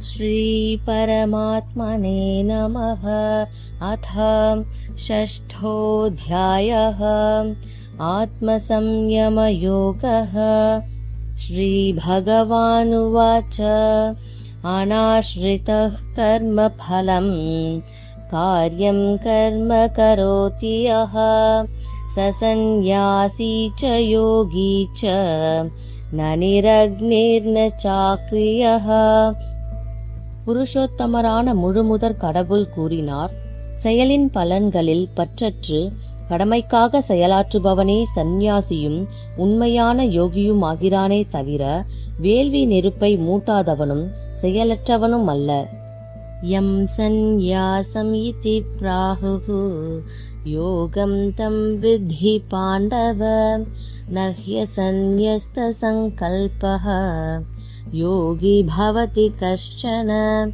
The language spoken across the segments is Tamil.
श्रीपरमात्मने नमः। अथ षष्ठोऽध्यायः। आत्मसंयमयोगः। श्रीभगवानुवाच। अनाश्रितः कर्मफलम् कार्यं कर्म करोति यः। स सन्न्यासी च योगी च। न निरग्निर्न चाक्रियः புருஷோத்தமரான முழுமுதற் கடவுள் கூறினார் செயலின் பலன்களில் பற்றற்று கடமைக்காக செயலாற்றுபவனே சந்நியாசியும் உண்மையான யோகியுமாகிறானே தவிர வேள்வி நெருப்பை மூட்டாதவனும் செயலற்றவனும் அல்ல. யம் சந்நியாசம் இதி பிராகு யோகம் தம் வித்தி பாண்டவ நஹ்ய சந்நியஸ்த சங்கல்பக யோகி பவதி கஷ்டன.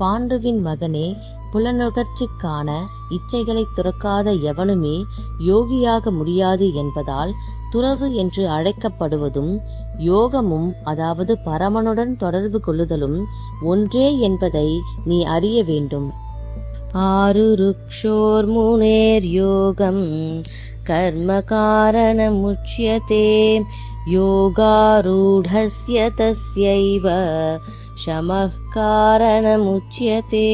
பாண்டுவின் மகனே புலநுகர்ச்சிக்கான இச்சைகளை துறக்காத எவனுமே யோகியாக முடியாது என்பதால் துறவு என்று அழைக்கப்படுவதும் யோகமும் அதாவது பரமனுடன் தொடர்பு கொள்ளுதலும் ஒன்றே என்பதை நீ அறிய வேண்டும். ஆறு ருக்ஷோர் முனேர் யோகம் கர்ம காரணமுச்சியதே. योगारूढस्य तस्यैव शमः காரணமுச்சியதே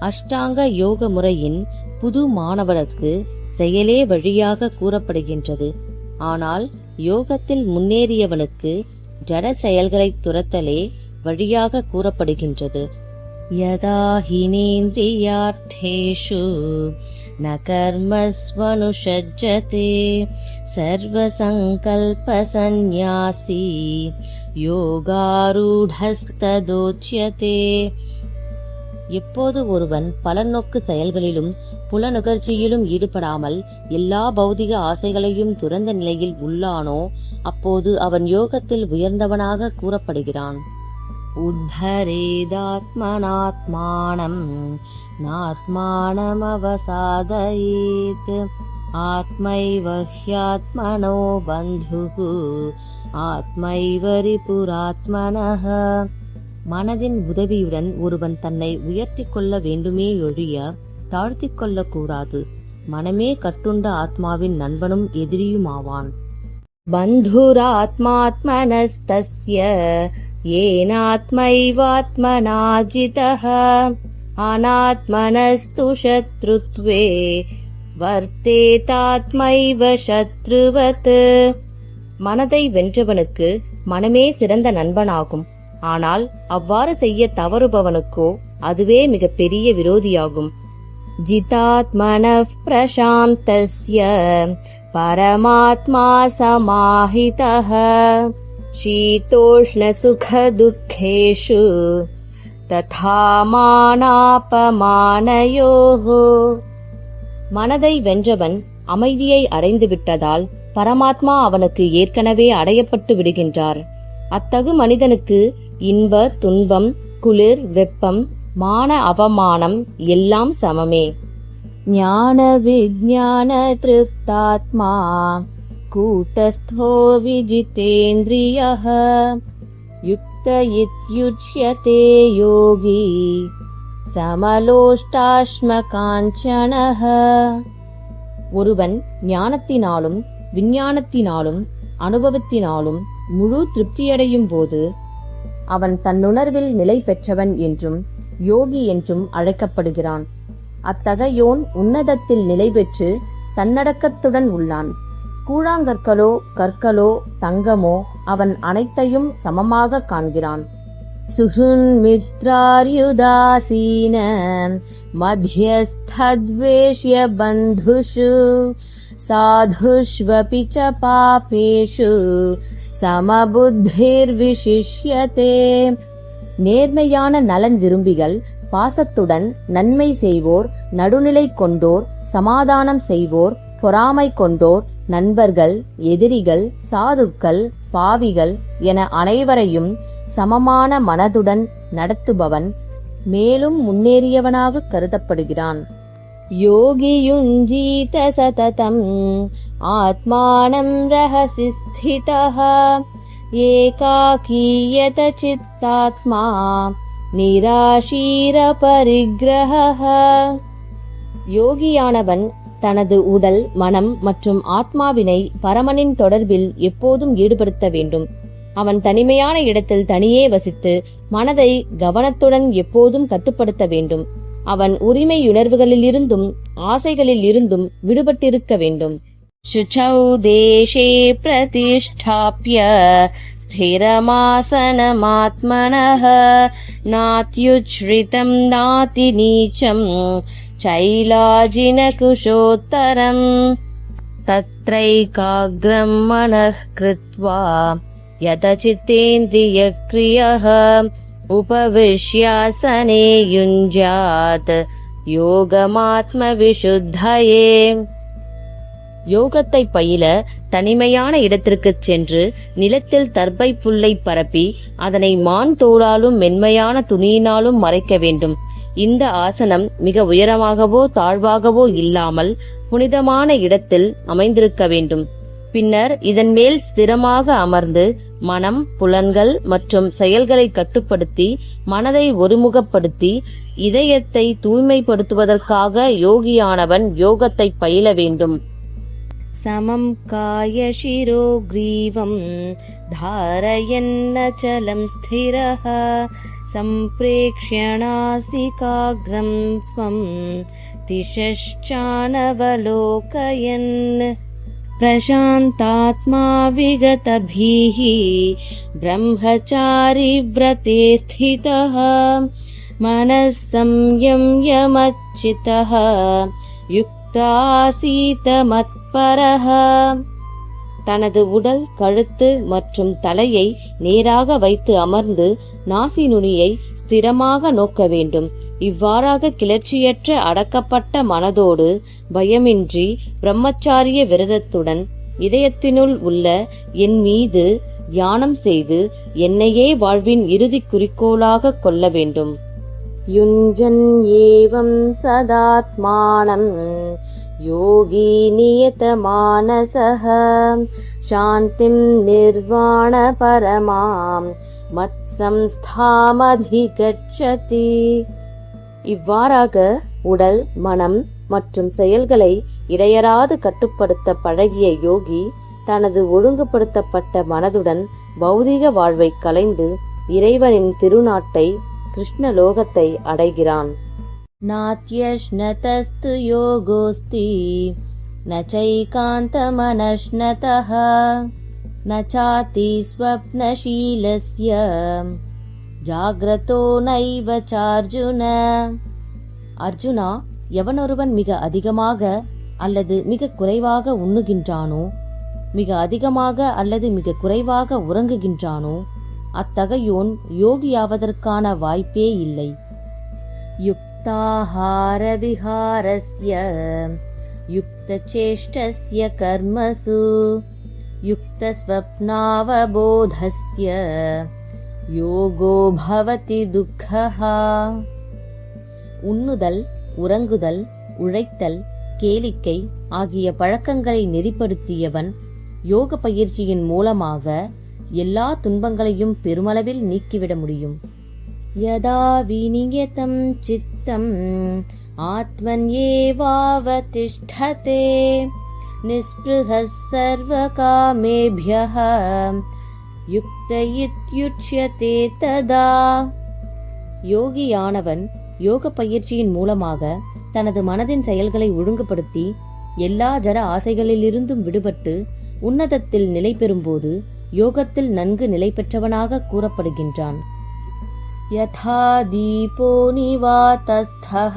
அஷ்டாங்க யோக முறையின் புது மாணவனுக்கு செயலே வழியாக கூறப்படுகின்றது ஆனால் யோகத்தில் முன்னேறியவனுக்கு ஜட செயல்களை துரத்தலே வழியாக கூறப்படுகின்றது यदा हिनेन्द्रियार्थेषु न कर्मस्वनुषज्जते सर्वसङ्कल्पसन्न्यासी யோகாரூடஸ்ததோச்சியதே எப்போது ஒருவன் பலநோக்கு செயல்களிலும் புலனுகர்ச்சியிலும் ஈடுபடாமல் எல்லா பௌதிக ஆசைகளையும் துறந்த நிலையில் உள்ளானோ அப்போது அவன் யோகத்தில் உயர்ந்தவனாக கூறப்படுகிறான் उद्धरेदात्मनात्मानम् नात्मानमवसादयेत् आत्मैव ह्यात्मनो बन्धुः ஆத்மைவ ரிபுராத்மனः மனதின் உதவியுடன் ஒருவன் தன்னை உயர்த்தி கொள்ள வேண்டுமே ஒழிய தாழ்த்தி கொள்ளக் கூடாது மனமே கட்டுண்ட ஆத்மாவின் நண்பனும் எதிரியுமாவான் பந்துராத்மாத்மனஸ்தஸ்ய येनात्मैवात्मना जितः अनात्मनस्तु शत्रुत्वे வர்த்தேதாத்மைவ சத்ருவத் மனதை வென்றவனுக்கு மனமே சிறந்த நண்பனாகும் ஆனால் அவ்வாறு செய்ய தவறுபவனுக்கோ அதுவே மிக பெரிய விரோதியாகும் ஜிதாத்மன பிரசாந்தஸ்ய பரமாத்மா சமாஹிதः शीतोष्णसुखदुःखेषु तथा மானாபமானயோः மனதை வென்றவன் அமைதியை அடைந்து விட்டதால் பரமாத்மா அவனுக்கு ஏற்கனவே அடையப்பட்டு விடுகின்றார் அத்தகு மனிதனுக்கு இன்ப துன்பம் குளிர் வெப்பம் மான அவமானம் எல்லாம் சமமே ஞான விஜான திருப்தாத்மா कूटस्थो विजितेन्द्रियः युक्त इत्युच्यते योगी சமலோஷ்டாஷ்மகாஞ்சனः ஒருவன் ஞானத்தினாலும் விஞ்ஞானத்தினாலும் அனுபவத்தினாலும் முழு திருப்தியடையும் போது அவன் தன்னுணர்வில் நிலை பெற்றவன் என்றும் யோகி என்றும் அழைக்கப்படுகிறான் அத்தகையோன் உன்னதத்தில் நிலை பெற்று தன்னடக்கத்துடன் உள்ளான் கூழாங்கற்களோ கற்களோ தங்கமோ அவன் அனைத்தையும் சமமாக காண்கிறான். சுஹுன்மித்ரார்யுதாசீன மத்தியஸ்தத்வேஷ்ய பந்துஷு சாதுஷ்வபி ச பாபேஷு சமபுத்திர்விசிஷ்யதே. நேர்மையான நலன் விரும்பிகள் பாசத்துடன் நன்மை செய்வோர் நடுநிலை கொண்டோர் சமாதானம் செய்வோர் பொறாமை கொண்டோர் நண்பர்கள் எதிரிகள் சாதுக்கள் பாவிகள் என அனைவரையும் சமமான மனதுடன் நடத்துபவன் மேலும் முன்னேறியவனாக கருதப்படுகிறான். யோகியுஞ்சீத சததம் ஆத்மானம் ரகசி ஸ்திதः ஏகாகீயத சித்தாத்மா பரிகிரக யோகியானவன் தனது உடல் மனம் மற்றும் ஆத்மாவினை பரமனின் தொடர்பில் எப்போதும் ஈடுபடுத்த வேண்டும் அவன் தனிமையான இடத்தில் தனியே வசித்து மனதை கவனத்துடன் எப்போதும் கட்டுப்படுத்த வேண்டும் அவன் உரிமையுணர்வுகளிலிருந்தும் ஆசைகளில் இருந்தும் விடுபட்டிருக்க வேண்டும் शुचौ देशे प्रतिष्ठाप्य स्थिरमासनमात्मनः नात्युच्छ्रितं नातिनीचम् चैलाजिनकुशोत्तरम् तत्रैकाग्रं मनः कृत्वा यतचित्तेन्द्रियक्रियः उपविश्यासने युञ्जात् योगमात्मविशुद्धये யோகத்தை பயில தனிமையான இடத்திற்குச் சென்று நிலத்தில் தர்பை புல்லை பரப்பி அதனை மான் தோளாலும் மென்மையான துணியினாலும் மறைக்க வேண்டும் இந்த ஆசனம் மிக உயரமாகவோ தாழ்வாகவோ இல்லாமல் புனிதமான இடத்தில் அமைந்திருக்க வேண்டும் பின்னர் இதன் மேல் ஸ்திரமாக அமர்ந்து மனம் புலன்கள் மற்றும் செயல்களை கட்டுப்படுத்தி மனதை ஒருமுகப்படுத்தி இதயத்தை தூய்மைப்படுத்துவதற்காக யோகியானவன் யோகத்தை பயில வேண்டும் समं कायशिरो ग्रीवं धारयन्नचलं स्थिरः सम्प्रेक्ष्यणासिकाग्रं स्वं दिशश्चानवलोकयन् प्रशान्तात्मा विगतभिः ब्रह्मचारिव्रते स्थितः मनः संयम्यमच्चितः युक्तासीतमत्परः தனது உடல் கழுத்து மற்றும் தலையை நேராக வைத்து அமர்ந்து நாசி நுனியை ஸ்திரமாக நோக்க வேண்டும். இவ்வாறாக கிளர்ச்சியற்ற அடக்கப்பட்ட மனதோடு பயமின்றி பிரம்மச்சாரிய விரதத்துடன் இதயத்தினுள் உள்ள என் மீது தியானம் செய்து என்னையே வாழ்வின் இறுதி குறிக்கோளாக கொள்ள வேண்டும். யுஞ்சன் ஏவம் சதாத்மானம் யோகி நியதமானசக சாந்திம் நிர்வாண பரமாம் மத் மத்சம்ஸ்தாமதிகச்சதி இவ்வாறாக உடல் மனம் மற்றும் செயல்களை இடையறாது கட்டுப்படுத்த பழகிய யோகி தனது ஒழுங்குபடுத்தப்பட்ட மனதுடன் பௌதிக வாழ்வை கலைந்து இறைவனின் திருநாட்டை கிருஷ்ணலோகத்தை அடைகிறான் नात्यश्नतस्तु योगोऽस्ति न चैकान्तमनश्नतः न चाति स्वप्नशीलस्य ஜாகிரதோ நைவ சார்ஜுன அர்ஜுனா எவனொருவன் மிக அதிகமாக அல்லது மிக குறைவாக உண்ணுகின்றானோ மிக அதிகமாக அல்லது மிக குறைவாக உறங்குகின்றானோ அத்தகையோன் யோகியாவதற்கான வாய்ப்பே இல்லை युक्ताहारविहारस्य युक्तचेष्टस्य कर्मसु युक्तस्वप्नावबोधस्य யோகோ பவதி துக்கஹா உண்ணுதல் உறங்குதல் உழைத்தல் கேளிக்கை ஆகிய பழக்கங்களை நெறிப்படுத்தியவன் யோக பயிற்சியின் மூலமாக எல்லா துன்பங்களையும் பெருமளவில் நீக்கிவிட முடியும் यदा विनियतं चित्तम् आत्मन्येवावतिष्ठते निःस्पृहः सर्वकामेभ्यः யுக்த இத்யுட்சியதே ததா யோகியானவன் யோக பயிற்சியின் மூலமாக தனது மனதின் செயல்களை ஒழுங்குபடுத்தி எல்லா ஜட ஆசைகளிலிருந்தும் விடுபட்டு உன்னதத்தில் நிலை பெறும்போது யோகத்தில் நன்கு நிலை பெற்றவனாக கூறப்படுகின்றான் यथा दीपो निवातस्थः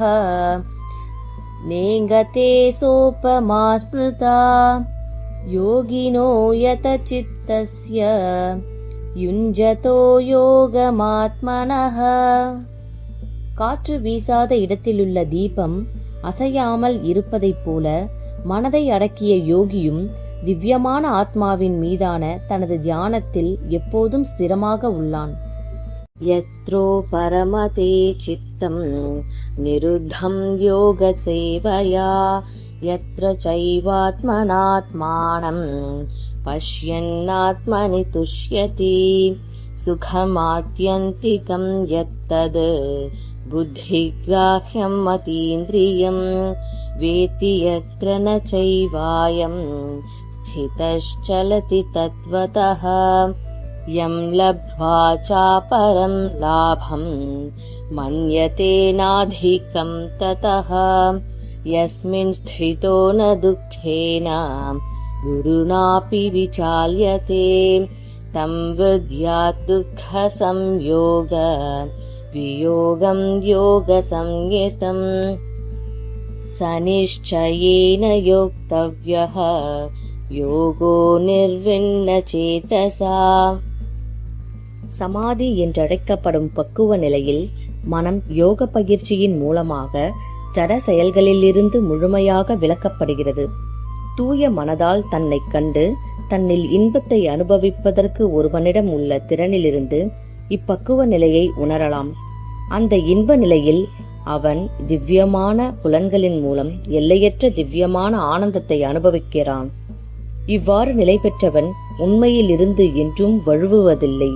नेङ्गते सोपमा स्मृता योगिनो यतचित्तस्य युञ्जतो யோகமாத்மனः காற்று வீசாத இடத்திலுள்ள தீபம் அசையாமல் இருப்பதைப் போல மனதை அடக்கிய யோகியும் திவ்யமான ஆத்மாவின் மீதான தனது தியானத்தில் எப்போதும் ஸ்திரமாக உள்ளான் यत्रो परमते चित्तं निरुद्धं योगसेवया यत्र चैवात्मनात्मानं पश्यन्नात्मनि तुष्यति सुखमात्यन्तिकं यत्तद् बुद्धिग्राह्यम् अतीन्द्रियम् वेति यत्र न चैवायम् स्थितश्चलति तत्त्वतः यं लब्ध्वा चापरं लाभम् मन्यते नाधिकं ततः। यस्मिन् स्थितो न दुःखेन गुरुणापि विचाल्यते। तं विद्यात् दुःखसंयोग वियोगं योगसंयतम्। स निश्चयेन योक्तव्यः योगो निर्विन्नचेतसा। சமாதி என்றழைக்கப்படும் பக்குவ நிலையில் மனம் யோக பயிற்சியின் மூலமாக ஜட செயல்களிலிருந்து முழுமையாக விளக்கப்படுகிறது தூய மனதால் தன்னை கண்டு தன்னில் இன்பத்தை அனுபவிப்பதற்கு ஒருவனிடம் உள்ள திறனிலிருந்து இப்பக்குவ நிலையை உணரலாம். அந்த இன்ப நிலையில் அவன் திவ்யமான புலன்களின் மூலம் எல்லையற்ற திவ்யமான ஆனந்தத்தை அனுபவிக்கிறான். இவ்வாறு நிலை பெற்றவன் உண்மையிலிருந்து என்றும் வழுவுவதில்லை.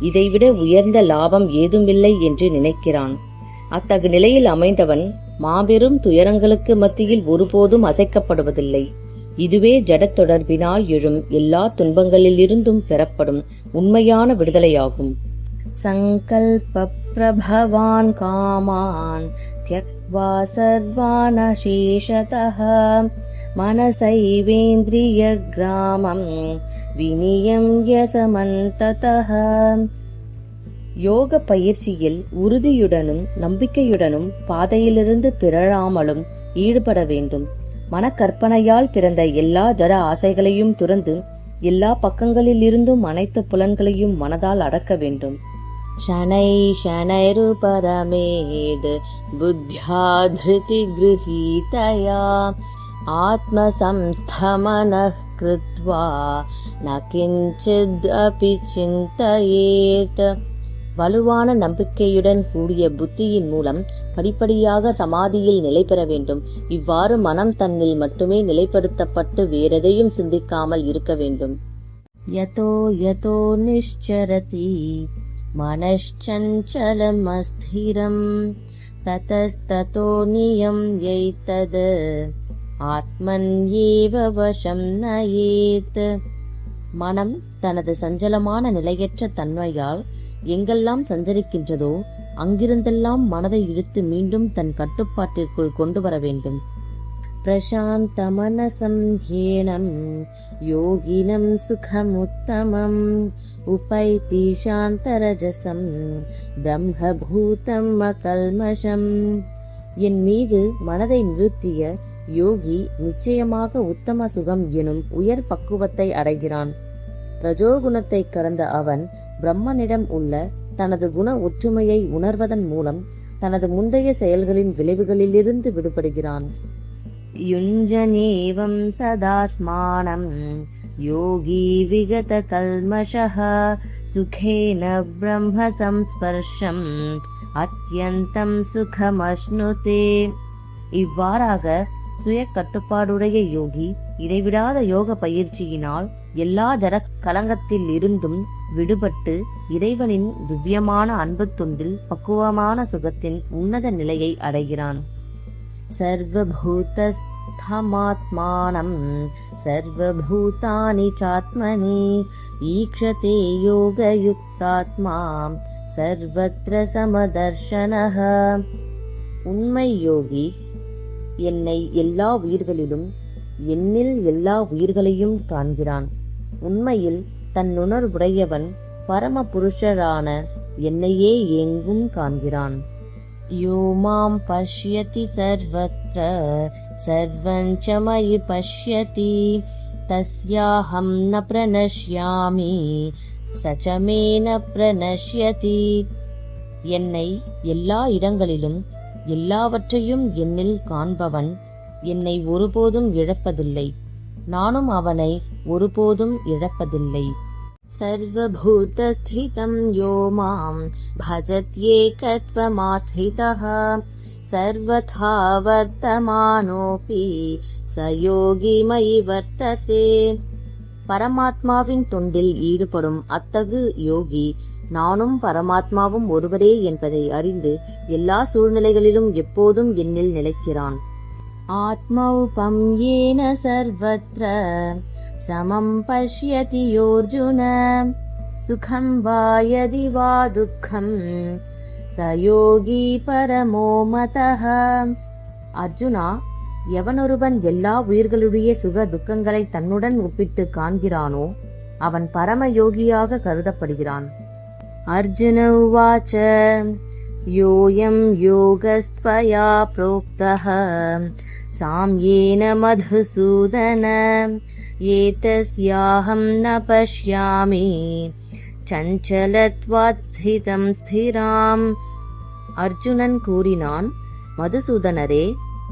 இதைவிட உயர்ந்த லாபம் ஏதுமில்லை என்று நினைக்கிறான். அத்தகு நிலையில் அமைந்தவன் மாபெரும் துயரங்களுக்கு மத்தியில் ஒருபோதும் அசைக்கப்படுவதில்லை. இதுவே ஜடத் தொடர்பினால் எழும் எல்லா துன்பங்களிலிருந்தும் பெறப்படும் உண்மையான விடுதலையாகும். சங்கல்ப பிரபவான் காமான் தியக்வா சர்வானசேஷதः मनसैवेन्द्रियग्रामम् விநியம்ய சமந்ததः யோக பயிற்சியில் உறுதியுடனும் நம்பிக்கையுடனும் பாதையிலிருந்து பிறழாமலும் ஈடுபட வேண்டும் மனக்கற்பனையால் பிறந்த எல்லா ஜட ஆசைகளையும் துறந்து எல்லா பக்கங்களிலிருந்தும் அனைத்து புலன்களையும் மனதால் அடக்க வேண்டும் शनै शनैरुपरमेद् बुद्ध्या धृतिगृहीतया आत्मसंस्थमनः कृत्वा न किञ्चिद् अपि சிந்தயேத் வலுவான நம்பிக்கையுடன் கூடிய புத்தியின் மூலம் படிப்படியாக சமாதியில் நிலை பெற வேண்டும். இவ்வாறு மனம் தன்னில் மட்டுமே நிலைப்படுத்தப்பட்டு வேறெதையும் சிந்திக்காமல் இருக்க வேண்டும். யதோ யதோ நிஷ்சரதி மனச்சஞ்சலம் அஸ்திரம் ததஸ்தோ நியம் எய்தது ஆத்மன்யேவ வசம் நயேத். மனம் தனது சஞ்சலமான நிலையற்ற தன்மையால் எங்கெல்லாம் சஞ்சரிக்கின்றதோ அங்கிருந்தெல்லாம் மனதை இழுத்து மீண்டும் தன் கட்டுப்பாட்டிற்குள் கொண்டு வர வேண்டும். பிரசாந்த மனசம் ஹேனம் யோகினம் சுகமுத்தமம் உபைதி சாந்தரஜசம் பிரம்மபூதம் அகல்மஷம். என் மீது மனதை நிறுத்திய யோகி நிச்சயமாக உத்தம சுகம் எனும் உயர் பக்குவத்தை அடைகிறான் ரஜோகுணத்தை கடந்த அவன் பிரம்மனிடம் உள்ள தனது குண ஒற்றுமையை உணர்வதன் மூலம் தனது முந்தைய செயல்களின் விளைவுகளிலிருந்து விடுபடுகிறான் युञ्जनेवं सदात्मानं योगी विगतकल्मषः सुखेन ब्रह्मसंस्पर्शम् அத்தியந்தம் சுகமஷ்ணுதே இவ்வாறாக சுய கட்டுப்பாடுடைய யோகி இடைவிடாத யோக பயிற்சியினால் எல்லா ஜர கலங்கத்தில் இருந்தும் விடுபட்டு இறைவனின் திவ்யமான அன்பு தொண்டில் பக்குவமான சுகத்தின் உன்னத நிலையை அடைகிறான். சர்வபூத ஸ்தமாத்மானம் சர்வபூதானி சாத்மனி ஈக்ஷதே யோக யுக்தாத்மா சர்வத்திர சமதர்ஷனக உண்மை யோகி என்னை எல்லா உயிர்களிலும் என்னில் எல்லா உயிர்களையும் காண்கிறான் உண்மையில் தன்னுணர்வுடையவன் பரம புருஷரான என்னையே எங்கும் காண்கிறான் यो मां पश्यति सर्वत्र सर्वं च मयि पश्यति तस्याहं न प्रणश्यामि स च मे न प्रणश्यति என்னை எல்லா இடங்களிலும் எல்லாவற்றையும் என்னில் காண்பவன் என்னை ஒருபோதும் இழப்பதில்லை நானும் அவனை ஒருபோதும் இழப்பதில்லை सर्वभूतस्थितं यो मां भजत्येकत्वमास्थितः सर्वथा वर्तमानोऽपि स யோகி மயி வர்த்ததே பரமாத்மாவின் தொண்டில் ஈடுபடும் அத்தகு யோகி நானும் பரமாத்மாவும் ஒருவரே என்பதை அறிந்து எல்லா சூழ்நிலைகளிலும் எப்போதும் என்னில் நிலைக்கிறான். ஆத்மௌபம் ஏன சர்வத்ர சமம் பஷ்யதி யோர்ஜுன சுகம் வா யதி வா துக்கம் சயோகி பரமோ மதः அர்ஜுனா எவனொருவன் எல்லா உயிர்களுடைய சுக துக்கங்களை தன்னுடன் ஒப்பிட்டு காண்கிறானோ அவன் பரம யோகியாக கருதப்படுகிறான். அர்ஜுன உவாச்ச யோயம் யோகஸ்த்வயா प्रोक्तः साम्येन मधुसूदन एतस्याहं न पश्यामि சஞ்சலத்வாத் ஸ்திதம் ஸ்திராம் அர்ஜுனன் கூறினான் மதுசூதனரே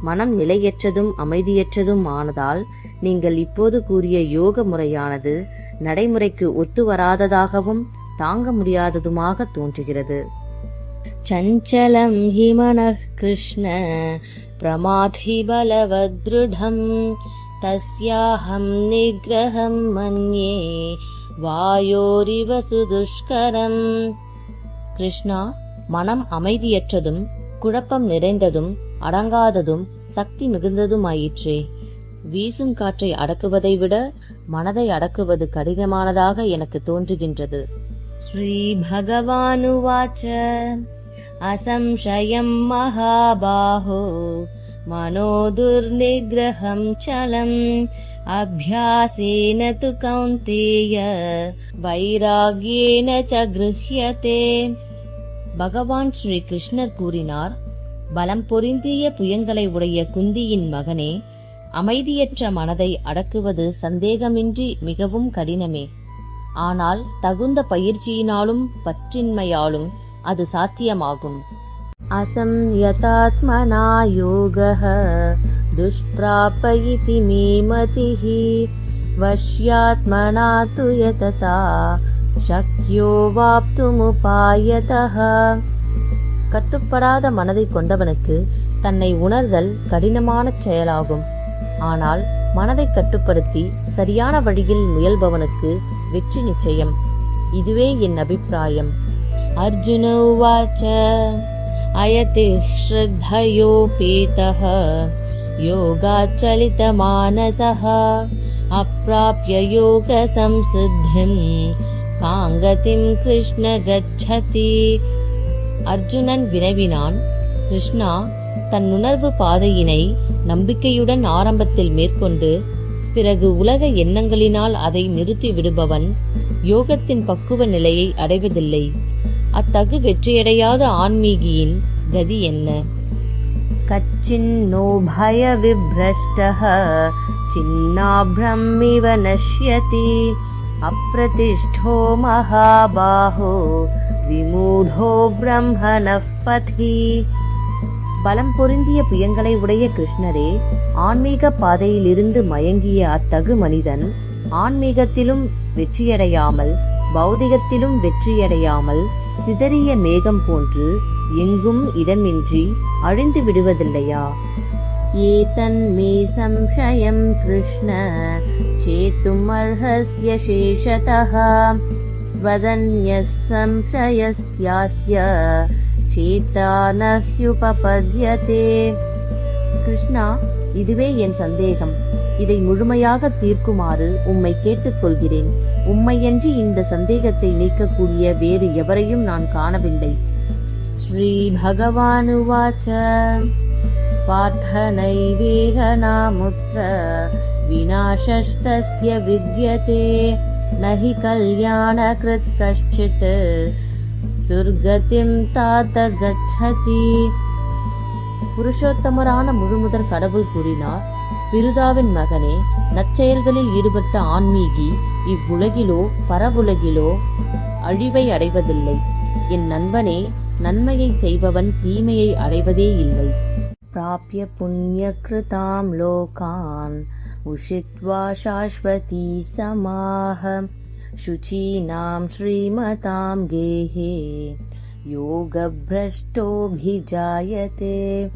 மனம் நிலையற்றதும் அமைதியற்றதும் ஆனதால் நீங்கள் இப்போது கூறிய யோக முறையானது நடைமுறைக்கு ஒத்து வராததாகவும் தாங்க முடியாததுமாக தோன்றுகிறது. சஞ்சலம் ஹிமன கிருஷ்ண பிரமாதி பலவத்ருடம் தஸ்யாஹம் நிகிரகம் மன்யே வாயோரிவ சுதுஷ்கரம். கிருஷ்ணா மனம் அமைதியற்றதும் குழப்பம் நிறைந்ததும் அடங்காததும் சக்தி மிகுந்ததுமாயிற்றே. வீசும் காற்றை அடக்குவதை விட மனதை அடக்குவது கடினமானதாக எனக்கு தோன்றுகின்றது. श्रीभगवानुवाच பகவானுவாச்ச महाबाहो मनो மனோ चलम् சலம். तु து கௌந்தேய. வைராகியேன ச கிருஹ்யதே. பகவான் ஸ்ரீ கிருஷ்ணர் கூறினார் பலம் பொருந்திய புயங்களை உடைய குந்தியின் மகனே அமைதியற்ற மனதை அடக்குவது சந்தேகமின்றி மிகவும் கடினமே. ஆனால் தகுந்த பயிற்சியினாலும் பற்றின்மையாலும் அது சாத்தியமாகும் असंयतात्मना योगः दुष्प्राप इति मे मतिः वश्यात्मना तु यतता शक्यो वाप्तुमुपायतः கட்டுப்படாத மனதை கொண்டவனுக்கு தன்னை உணர்தல் கடினமான செயலாகும் ஆனால் மனதை கட்டுப்படுத்தி சரியான வழியில் முயல்பவனுக்கு வெற்றி நிச்சயம் இதுவே என் அபிப்பிராயம் அர்ஜுன உவாச்ச अयति श्रद्धयोपेतः योगाच्चलितमानसः अप्राप्य योगसंसिद्धिं काङ्गतिं कृष्ण गच्छति அர்ஜுனன் வினவினான் கிருஷ்ணா தன் உணர்வு பாதையினை நம்பிக்கையுடன் ஆரம்பத்தில் மேற்கொண்டு பிறகு உலக எண்ணங்களினால் அதை நிறுத்தி விடுபவன் யோகத்தின் பக்குவ நிலையை அடைவதில்லை. அத்தகு வெற்றியடையாத ஆன்மீகியின் கதி என்ன? கச்சின்னோ பய விப்ரஷ்டः சின்னாபிரமிவ நஷ்யதி அப்பிரதிஷ்டோ மகாபாஹோ விமூடோ பிரம்மணப் பலம் பொருந்திய புயங்களை உடைய கிருஷ்ணரே ஆன்மீக பாதையிலிருந்து மயங்கிய அத்தகு மனிதன் ஆன்மீகத்திலும் வெற்றியடையாமல் பௌதிகத்திலும் வெற்றியடையாமல் சிதறிய மேகம் போன்று எங்கும் இடமின்றி அழிந்து விடுவதில்லையா? ஏதன்மே சம்சயம் கிருஷ்ண சேத்தும் அர்ஹஸ்ய சேஷதா வதன்ய சம்சயஸ்யாஸ்ய சேத்தா நஹ்யுபபத்யதே கிருஷ்ணா இதுவே என் சந்தேகம். இதை முழுமையாக தீர்க்குமாறு உம்மை கேட்டுக்கொள்கிறேன். உம்மையன்றி இந்த சந்தேகத்தை நீக்கக்கூடிய வேறு எவரையும் நான் காணவில்லை. ஸ்ரீ பகவானுவாச்ச பார்த்த நைவேக நாமுத்ர விநாசஸ்தஸ்ய வித்யதே நஹி கல்யாணகிருத் கஷ்டித். துர்கதிம் தாத்த கச்சதி. புருஷோத்தமரான முழுமுதற் கடவுள் கூறினார் பிருதாவின் மகனே நற்செயல்களில் ஈடுபட்ட ஆன்மீகி இவ்வுலகிலோ பரவுலகிலோ அழிவை அடைவதில்லை. என் நண்பனே நன்மையை செய்பவன் தீமையை அடைவதே இல்லை. பிராபிய புண்ணிய கிருதாம் லோகான் உஷித்வா சாஸ்வதி சமாஹ. शुचीनां श्रीमतां गेहे யோகபிரஷ்டோபிஜாயதே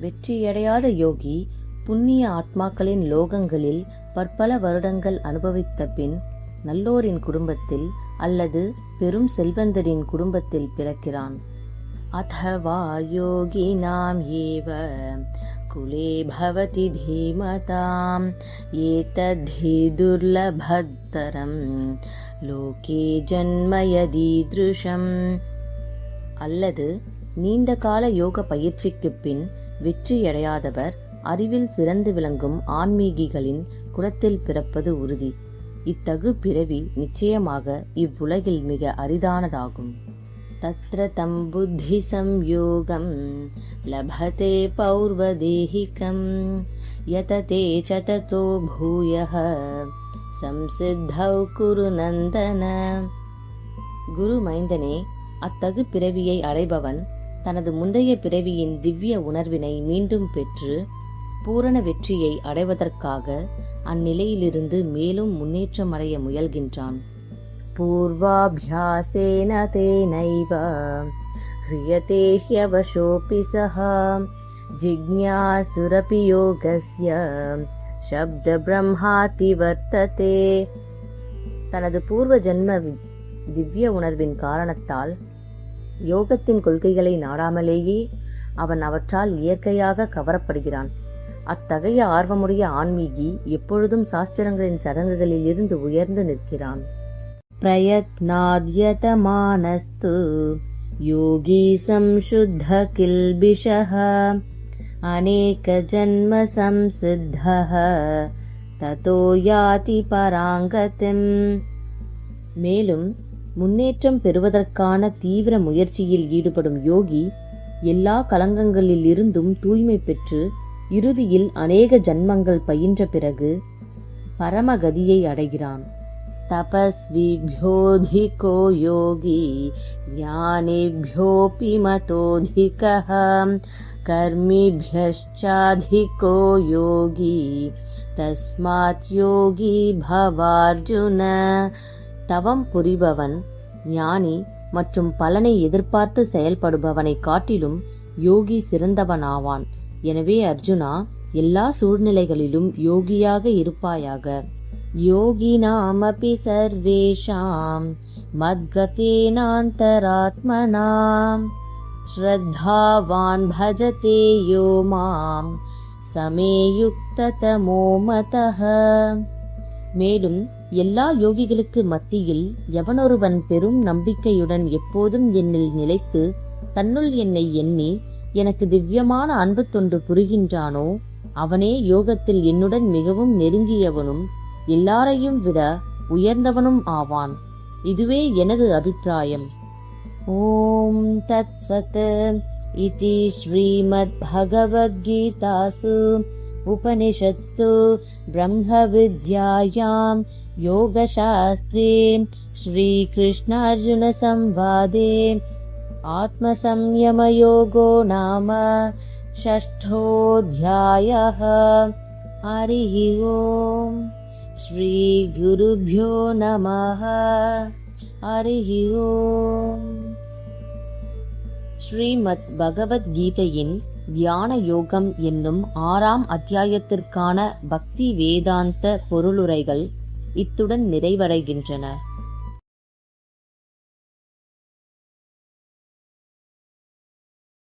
வெற்றியடையாத யோகி புண்ணிய ஆத்மாக்களின் லோகங்களில் பற்பல வருடங்கள் அனுபவித்த பின் நல்லோரின் குடும்பத்தில் அல்லது பெரும் செல்வந்தரின் குடும்பத்தில் பிறக்கிறான் अथवा योगिनाम् एव कुले भवति धीमताम् एतद्धि दुर्लभतरम् லோகே ஜன்ம யதீதிருஷம் அல்லது நீண்ட கால யோக பயிற்சிக்குப் பின் வெற்றியடையாதவர் அறிவில் சிறந்து விளங்கும் ஆன்மீகிகளின் குலத்தில் பிறப்பது உறுதி இத்தகு பிறவி நிச்சயமாக இவ்வுலகில் மிக அரிதானதாகும் तत्र तं बुद्धिसंयोगं சம்யோகம் லபதே பௌர்வதேஹிகம் च ततो भूयः। संसिद्धौ कुरु குரு நந்தன குரு மைந்தனே அத்தகு பிறவியை அடைபவன் தனது முந்தைய பிறவியின் திவ்ய உணர்வினை மீண்டும் பெற்று பூரண வெற்றியை அடைவதற்காக அந்நிலையிலிருந்து மேலும் முன்னேற்றமடைய முயல்கின்றான். பூர்வாபியாசேன தேனைவ ह्रियते ह्यवशोऽपि सः जिज्ञासुरपि योगस्य சப்தபிரம்மாதி வர்த்ததே தனது பூர்வ ஜன்ம வி- திவ்ய உணர்வின் காரணத்தால் யோகத்தின் கொள்கைகளை நாடாமலேயே அவன் அவற்றால் இயற்கையாக கவரப்படுகிறான் அத்தகைய ஆர்வமுடைய ஆன்மீகி எப்பொழுதும் சாஸ்திரங்களின் சடங்குகளில் இருந்து உயர்ந்து நிற்கிறான் प्रयत्नाद्यतमानस्तु। யோகி சம்சுத்த கில்பிஷः அநேக ஜன்ம சம்சித்தः ததோ யாதி பராங்கதிம் மேலும் முன்னேற்றம் பெறுவதற்கான தீவிர முயற்சியில் ஈடுபடும் யோகி எல்லா களங்கங்களில் இருந்தும் தூய்மை பெற்று இறுதியில் அநேக ஜன்மங்கள் பயின்ற பிறகு பரமகதியை அடைகிறான். तपस्विभ्योऽधिको योगी ज्ञानेभ्योऽपि मतोऽधिकः कर्मिभ्यश्चाधिको योगी தஸ்மாத் யோகி பவார்ஜுன தவம் புரிபவன் ஞானி மற்றும் பலனை எதிர்பார்த்து செயல்படுபவனை காட்டிலும் யோகி சிறந்தவனாவான் எனவே அர்ஜுனா எல்லா சூழ்நிலைகளிலும் யோகியாக இருப்பாயாக योगिनामपि सर्वेषां मद्गतेनान्तरात्मना श्रद्धावान् भजते यो मां சமேயுக்ததமோ மதः மேலும் எல்லா யோகிகளுக்கு மத்தியில் எவனொருவன் பெரும் நம்பிக்கையுடன் எப்போதும் என்னில் நிலைத்து தன்னுள் என்னை எண்ணி எனக்கு திவ்யமான அன்பு தொண்டு புரிகின்றானோ அவனே யோகத்தில் என்னுடன் மிகவும் நெருங்கியவனும் எல்லாரையும் விட உயர்ந்தவனும் ஆவான் இதுவே எனது அபிப்பிராயம் ஓம் தத் சத் இதி ஸ்ரீமத் பகவத்கீதாசு உபனிஷத்சு பிரம்ம வித்யாயாம் யோகசாஸ்திரே ஸ்ரீகிருஷ்ணார்ஜுன சம்வாதே आत्मसंयमयोगो नाम षष्ठोऽध्यायः हरिः ओम् श्रीगुरुभ्यो नमः हरिः ஓம் ஸ்ரீமத் பகவத்கீதையின் தியான யோகம் என்னும் ஆறாம் அத்தியாயத்திற்கான பக்தி வேதாந்த பொருளுரைகள் இத்துடன் நிறைவடைகின்றன